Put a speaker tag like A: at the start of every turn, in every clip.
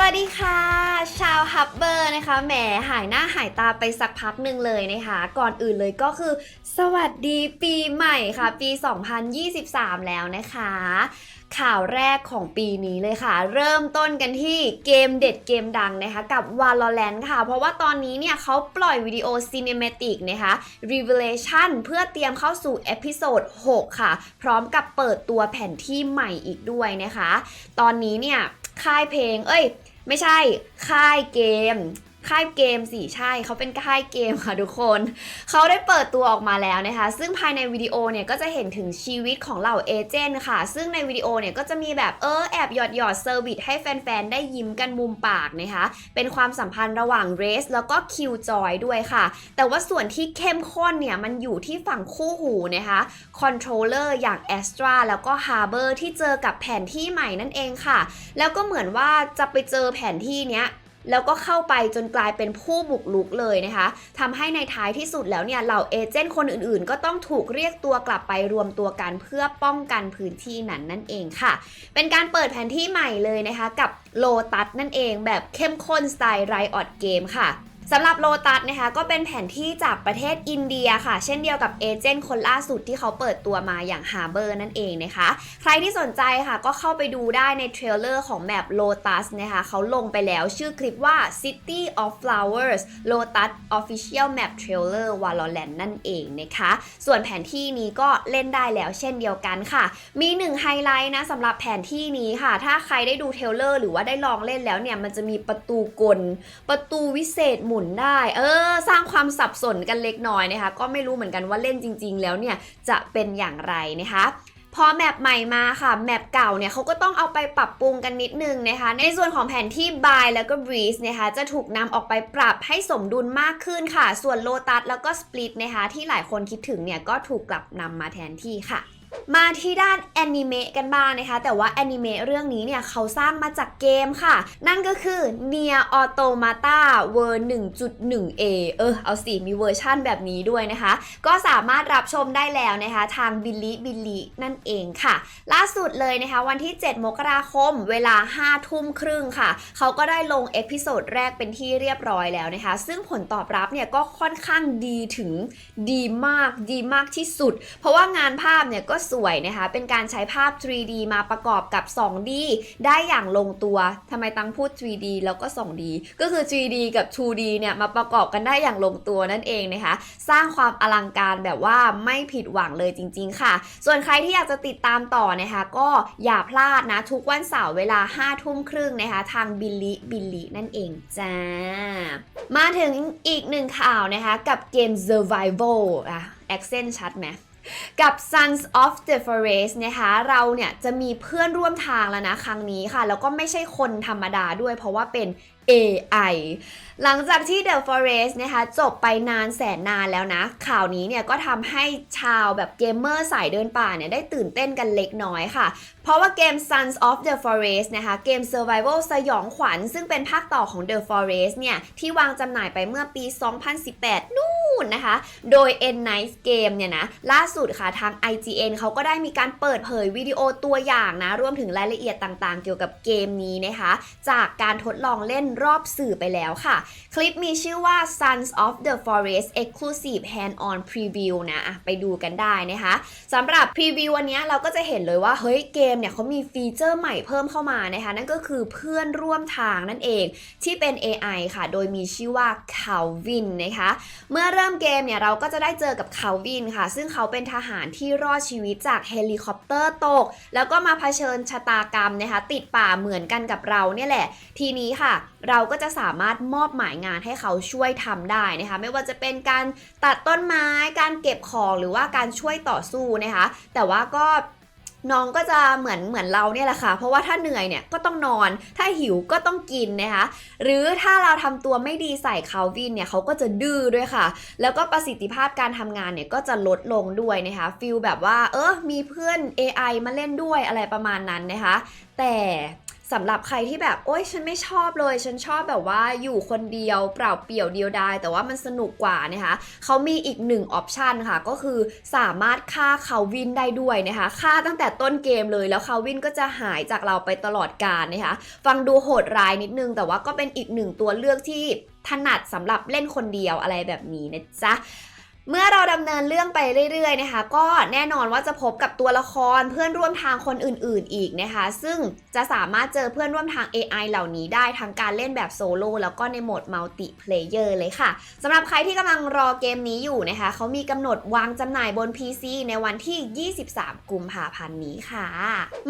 A: สวัสดีค่ะ ชาวฮับเบอร์นะคะแหมหายหน้าหายตาไปสักพักหนึ่งเลยนะคะ ก่อนอื่นเลยก็คือ สวัสดีปีใหม่ค่ะ ปี 2023 แล้วนะคะ ข่าวแรกของปีนี้เลยค่ะ เริ่มต้นกันที่เกมเด็ดเกมดังนะคะ กับ Valorant ค่ะ เพราะว่าตอนนี้เนี่ยเขาปล่อยวิดีโอ Cinematic นะคะ Revelation เพื่อเตรียมเข้าสู่เอพิโซด6 ค่ะ พร้อมกับเปิดตัวแผนที่ใหม่อีกด้วยนะคะ ตอนนี้เนี่ยค่ายเพลง เอ้ย ไม่ใช่ค่ายเกม ค่ายเกมสิใช่เขาเป็นค่ายเกมค่ะทุกคน เขาได้เปิดตัวออกมาแล้วนะคะ ซึ่งภายในวิดีโอเนี่ยก็จะเห็นถึงชีวิตของเหล่าเอเจนต์ค่ะ ซึ่งในวิดีโอเนี่ยก็จะมีแบบเออแอบหยอดหยอดเซอร์วิสให้แฟน ๆ ได้ยิ้มกันมุมปากนะคะ เป็นความสัมพันธ์ระหว่างเรสแล้วก็คิวจอยด้วยค่ะ แต่ว่าส่วนที่เข้มข้นเนี่ยมันอยู่ที่ฝั่งคู่หูนะคะคอนโทรลเลอร์อย่าง Astra แล้วก็ Harbor ที่เจอกับแผนที่ใหม่นั่นเองค่ะ แล้วก็เหมือนว่าจะไปเจอแผนที่เนี้ย แล้วก็เข้าไปจนกลายเป็นผู้บุกลุกเลยนะคะทำให้ในท้ายที่สุดแล้วเนี่ยเหล่าเอเจนต์คนอื่นๆ ก็ต้องถูกเรียกตัวกลับไปรวมตัวกันเพื่อป้องกันพื้นที่นั้นนั่นเองค่ะ เป็นการเปิดแผนที่ใหม่เลยนะคะ กับโลตัสนั่นเองแบบเข้มข้นสไตล์ไรออดเกมค่ะ สำหรับโลตัสนะคะก็เป็นแผนที่จากประเทศอินเดียค่ะ เช่นเดียวกับเอเจนต์คนล่าสุดที่เขาเปิดตัวมาอย่าง Harbor นั่นเองนะคะ ใครที่สนใจค่ะก็เข้าไปดูได้ในเทรลเลอร์ของแมป Lotus นะคะเขาลงไปแล้วชื่อคลิปว่า City of Flowers Lotus Official Map Trailer Valorant นั่นเองนะคะ ส่วนแผนที่นี้ก็เล่นได้แล้วเช่นเดียวกันค่ะ มีหนึ่งไฮไลท์นะสำหรับแผนที่นี้ค่ะ ถ้าใครได้ดูเทรลเลอร์หรือว่าได้ลองเล่นแล้วเนี่ยมันจะมีประตูกล ประตูวิเศษหมุนได้ เออ สร้างความสับสนกันเล็กน้อยนะคะ ก็ไม่รู้เหมือนกันว่าเล่นจริง ๆ แล้วเนี่ยจะเป็นอย่างไรนะคะพอแมปใหม่มาค่ะ แมปเก่าเนี่ยเขาก็ต้องเอาไปปรับปรุงกันนิดนึงนะคะ ในส่วนของแผนที่ Buy แล้วก็ Breeze นะคะ จะถูกนำออกไปปรับให้สมดุลมากขึ้นค่ะ ส่วน Lotus แล้วก็ Split นะคะ ที่หลายคนคิดถึงเนี่ยก็ถูกกลับนำมาแทนที่ค่ะ มาที่ด้านแอนิเมะกันบ้างนะคะ แต่ว่าแอนิเมะเรื่องนี้เนี่ยเขาสร้างมาจากเกมค่ะ นั่นก็คือ Nier Automata World 1.1a เออ เอาสิมีเวอร์ชั่นแบบนี้ด้วยนะคะ ก็สามารถรับชมได้แล้วนะคะ ทางบิลลี่บิลลี่นั่นเองค่ะ ล่าสุดเลยนะคะ วันที่ 7 มกราคม เวลา 5 ทุ่มครึ่งค่ะ เขาก็ได้ลงเอพิโซดแรกเป็นที่เรียบร้อยแล้วนะคะ ซึ่งผลตอบรับเนี่ยก็ค่อนข้างดีถึงดีมากดีมากที่สุด เพราะว่างานภาพเนี่ยก็สวยนะคะ เป็นการใช้ภาพ 3D มาประกอบกับ 2D ได้อย่างลงตัวทำไมตังพูด 3D แล้วก็ 2D ก็คือ 3D กับ 2D เนี่ยมาประกอบกันได้อย่างลงตัวนั่นเองนะคะ สร้างความอลังการแบบว่าไม่ผิดหวังเลยจริง ๆ ค่ะ ส่วนใครที่อยากจะติดตามต่อนะคะ ก็อย่าพลาดนะ ทุกวันเสาร์เวลา 5 ทุ่มครึ่งนะคะ ทางบิลลิบิลลินั่นเองจ้า มาถึงอีกหนึ่งข่าวนะคะ กับเกม Survival อะ accent ชัดไหม กับ Sons of the Forest นะคะเราเนี่ยจะมีเพื่อนร่วมทางแล้วนะครั้งนี้ค่ะ แล้วก็ไม่ใช่คนธรรมดาด้วยเพราะว่าเป็น AI หลังจากที่ The Forest นะคะจบไปนานแสนนานแล้วนะ ข่าวนี้เนี่ยก็ทำให้ชาวแบบเกมเมอร์สายเดินป่าเนี่ยได้ตื่นเต้นกันเล็กน้อยค่ะ เพราะว่าเกม Sons of the Forest นะคะเกม Survival สยองขวัญ ซึ่งเป็นภาคต่อของ The Forest เนี่ย ที่วางจำหน่ายไปเมื่อปี 2018 นู่นนะคะ โดย N Nice Game เนี่ยนะ ล่าสุดค่ะทาง IGN เขาก็ได้มีการเปิดเผยวิดีโอตัวอย่างนะ รวมถึงรายละเอียดต่างๆ เกี่ยวกับเกมนี้นะคะ จากการทดลองเล่นรอบสื่อไปแล้วค่ะ คลิปมีชื่อว่า Sons of the Forest Exclusive Hand-on Preview นะไปดูกันได้นะคะสำหรับพรีวิววันนี้เราก็จะเห็นเลยว่า เฮ้ยเกมเนี่ยเขามีฟีเจอร์ใหม่เพิ่มเข้ามานะคะ นั่นก็คือเพื่อนร่วมทางนั่นเองที่เป็น AI ค่ะ โดยมีชื่อว่า Calvin นะคะ เมื่อเริ่มเกมเนี่ยเราก็จะได้เจอกับ Calvin ค่ะ ซึ่งเขาเป็นทหารที่รอดชีวิตจากเฮลิคอปเตอร์ตก แล้วก็มาเผชิญชะตากรรมนะคะ ติดป่าเหมือนกันกับเราเนี่ยแหละ ทีนี้ค่ะเราก็จะสามารถมอบหมายงานให้เขาช่วยทำได้นะคะ ไม่ว่าจะเป็นการตัดต้นไม้ การเก็บของหรือว่าการช่วยต่อสู้นะคะ แต่ว่าก็น้องก็จะเหมือนเหมือนเราเนี่ยแหละค่ะ เพราะว่าถ้าเหนื่อยเนี่ยก็ต้องนอน ถ้าหิวก็ต้องกินนะคะ หรือถ้าเราทำตัวไม่ดีใส่คาวินเนี่ยเขาก็จะดื้อด้วยค่ะ แล้วก็ประสิทธิภาพการทำงานเนี่ยก็จะลดลงด้วยนะคะ ฟิลแบบว่า เออมีเพื่อน AI มาเล่นด้วยอะไรประมาณนั้นนะคะ แต่ สำหรับใครที่แบบโอ๊ยฉันไม่ชอบเลย ฉันชอบแบบว่าอยู่คนเดียวเปล่าเปลี่ยวเดียวดายแต่ว่ามันสนุกกว่านะคะเขามีอีกหนึ่งออปชันค่ะ ก็คือสามารถฆ่าคาวินได้ด้วยนะคะฆ่าตั้งแต่ต้นเกมเลยแล้วคาวินก็จะหายจากเราไปตลอดกาลนะคะ ฟังดูโหดร้ายนิดนึง แต่ว่าก็เป็นอีกหนึ่งตัวเลือกที่ถนัดสำหรับเล่นคนเดียวอะไรแบบนี้นะจ๊ะ เมื่อเราดำเนินเรื่องไปเรื่อยๆนะคะ ก็แน่นอนว่าจะพบกับตัวละครเพื่อนร่วมทางคนอื่นๆ อีกนะคะ ซึ่งจะสามารถเจอเพื่อนร่วมทาง AI เหล่านี้ได้ทั้งการเล่นแบบโซโล่แล้วก็ในโหมดมัลติเพลเยอร์เลยค่ะสำหรับใครที่กำลังรอเกมนี้อยู่นะคะ เขามีกำหนดวางจำหน่ายบน PC ในวันที่ 23 กุมภาพันธ์นี้ค่ะ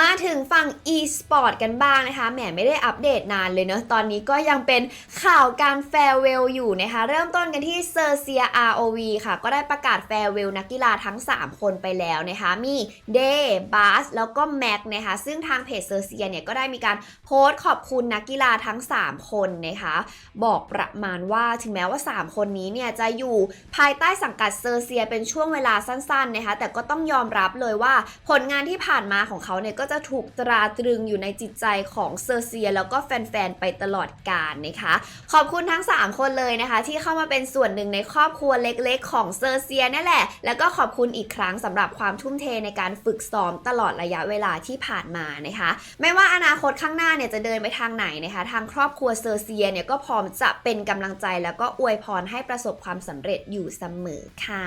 A: มาถึงฝั่ง e-sport กันบ้างนะคะแหมไม่ได้อัปเดตนานเลยเนอะตอนนี้ก็ยังเป็นข่าวการแฟร์เวลอยู่นะคะ เริ่มต้นกันที่เซอร์เซีย ROV ค่ะก็ได้ประกาศแฟร์เวลนักกีฬาทั้ง 3 คนไปแล้วนะคะ มีเดย์บาสแล้วก็แม็กนะคะ ซึ่งทางเพจเซอร์เซียเนี่ยก็ได้มีการโพสต์ขอบคุณนักกีฬาทั้ง 3 คนนะคะ บอกประมาณว่าถึงแม้ว่า 3 คนนี้เนี่ยจะอยู่ภายใต้สังกัดเซอร์เซียเป็นช่วงเวลาสั้นๆนะคะ แต่ก็ต้องยอมรับเลยว่าผลงานที่ผ่านมาของเขาเนี่ยก็จะถูกตราตรึงอยู่ในจิตใจของเซอร์เซีย แล้วก็แฟนๆไปตลอดกาลนะคะ ขอบคุณทั้ง 3 คนเลยนะคะ ที่เข้ามาเป็นส่วนหนึ่งในครอบครัวเล็กๆ ของเซอร์เซียนี่แหละ แล้วก็ขอบคุณอีกครั้งสำหรับความทุ่มเทในการฝึกซ้อมตลอดระยะเวลาที่ผ่านมานะคะ ไม่ว่าอนาคตข้างหน้าเนี่ยจะเดินไปทางไหนนะคะ ทางครอบครัวเซอร์เซียเนี่ยก็พร้อมจะเป็นกำลังใจแล้วก็อวยพรให้ประสบความสำเร็จอยู่เสมอค่ะ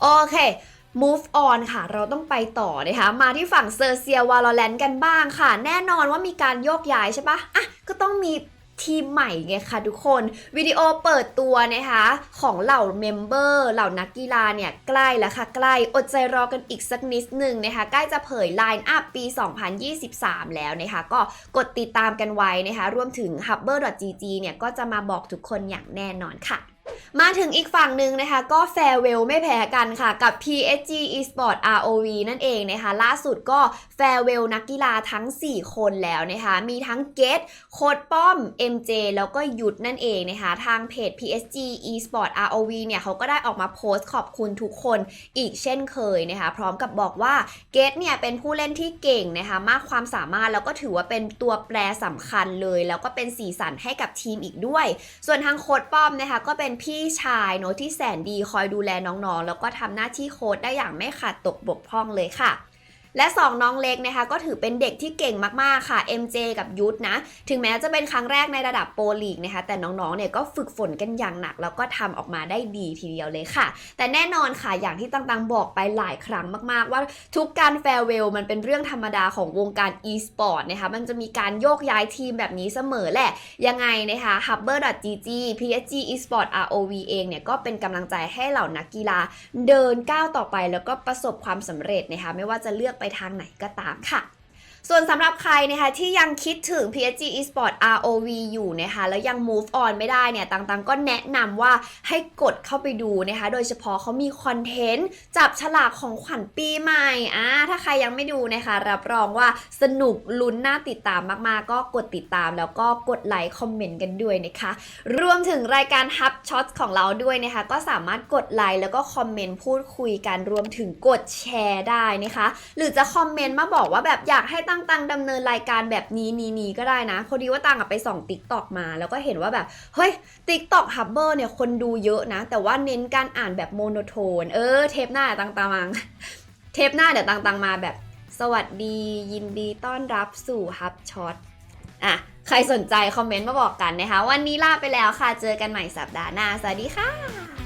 A: โอเค move on ค่ะ เราต้องไปต่อนะคะ มาที่ฝั่งเซอร์เซียวาลอแลนกันบ้างค่ะ แน่นอนว่ามีการโยกย้ายใช่ปะอะ ก็ต้องมี ทีมใหม่ไงคะทุกคนวิดีโอเปิดตัวนะคะของเหล่าเมมเบอร์เหล่านักกีฬาเนี่ยใกล้แล้วค่ะใกล้อดใจรอกันอีกสักนิดหนึ่งนะคะใกล้จะเผยไลน์อัพปี 2023 แล้วนะคะก็กดติดตามกันไว้นะคะรวมถึง hubber.gg เนี่ยก็จะมาบอกทุกคนอย่างแน่นอนค่ะ มาถึงอีกฝั่งหนึ่งนะคะก็แฟร์เวลไม่แพ้กันค่ะกับ PSG Esport ROV นั่นเองนะคะล่าสุดก็แฟร์เวลนักกีฬาทั้ง 4 คนแล้วนะคะมีทั้งเกตโคดป้อม MJ แล้วก็ยุดนั่นเองนะคะทางเพจ PSG Esport ROV เนี่ยเขาก็ได้ออกมาโพสต์ขอบคุณทุกคนอีกเช่นเคยนะคะพร้อมกับบอกว่าเกตเนี่ยเป็นผู้เล่นที่เก่งนะคะมากความสามารถแล้วก็ถือว่าเป็นตัวแปรสำคัญเลย แล้วก็เป็นสีสันให้กับทีมอีกด้วย ส่วนทางโคดป้อมนะคะก็เป็นพพี่ชายเนอะที่แสนดีคอยดูแลน้องๆ แล้วก็ทำหน้าที่โค้ดได้อย่างไม่ขาดตกบกพร่องเลยค่ะ และ 2 น้องเล็กนะคะก็ถือเป็นเด็กที่เก่งมากๆค่ะ MJ กับยุทธนะ ถึงแม้จะเป็นครั้งแรกในระดับโปรลีกนะคะ แต่น้องๆเนี่ยก็ฝึกฝนกันอย่างหนัก แล้วก็ทำออกมาได้ดีทีเดียวเลยค่ะ แต่แน่นอนค่ะอย่างที่ตังๆ บอกไปหลายครั้งมากๆ ว่าทุกการแฟร์เวลมันเป็นเรื่องธรรมดาของวงการ e-sport นะคะมันจะมีการโยกย้ายทีมแบบนี้เสมอแหละ ยังไงนะคะ hubber.gg PSG esport ROV เองเนี่ยก็เป็นกำลังใจให้เหล่านักกีฬาเดินก้าวต่อไปแล้วก็ประสบความสำเร็จนะคะไม่ว่าจะเลือกไปทางไหนก็ตามค่ะ ส่วนสำหรับใครนะคะที่ยังคิดถึง PSG Esport ROV อยู่นะคะแล้วยัง move on ไม่ได้เนี่ยต่างๆ ก็แนะนำว่าให้กดเข้าไปดูนะคะ โดยเฉพาะเขามีคอนเทนต์ จับฉลากของขวัญปีใหม่อ่าถ้าใครยังไม่ดูนะคะ รับรองว่าสนุกลุ้นน่าติดตามมากๆ ก็กดติดตามแล้วก็กดไลค์คอมเมนต์กันด้วยนะคะ รวมถึงรายการ Hub Shots ของเราด้วยนะคะ ก็สามารถกดไลค์แล้วก็คอมเมนต์พูดคุยกันรวมถึงกดแชร์ได้นะคะ หรือจะคอมเมนต์มาบอกว่าแบบอยากให้ตังตังดำเนินรายการแบบนี้นี้นี้ก็ได้นะพอดีว่าตังอะไปส่องติ๊กตอกมา แล้วก็เห็นว่าแบบ เฮ้ยติ๊กตอกฮับเบอร์เนี่ยคนดูเยอะนะ แต่ว่าเน้นการอ่านแบบโมโนโทน เออ เทปหน้าตังตังมาเทปหน้าเดี๋ยวตังตังมาแบบ สวัสดียินดีต้อนรับสู่ฮับช็อตอะใครสนใจคอมเมนต์มาบอกกันนะคะ วันนี้ลาไปแล้วค่ะ เจอกันใหม่สัปดาห์หน้า สวัสดีค่ะ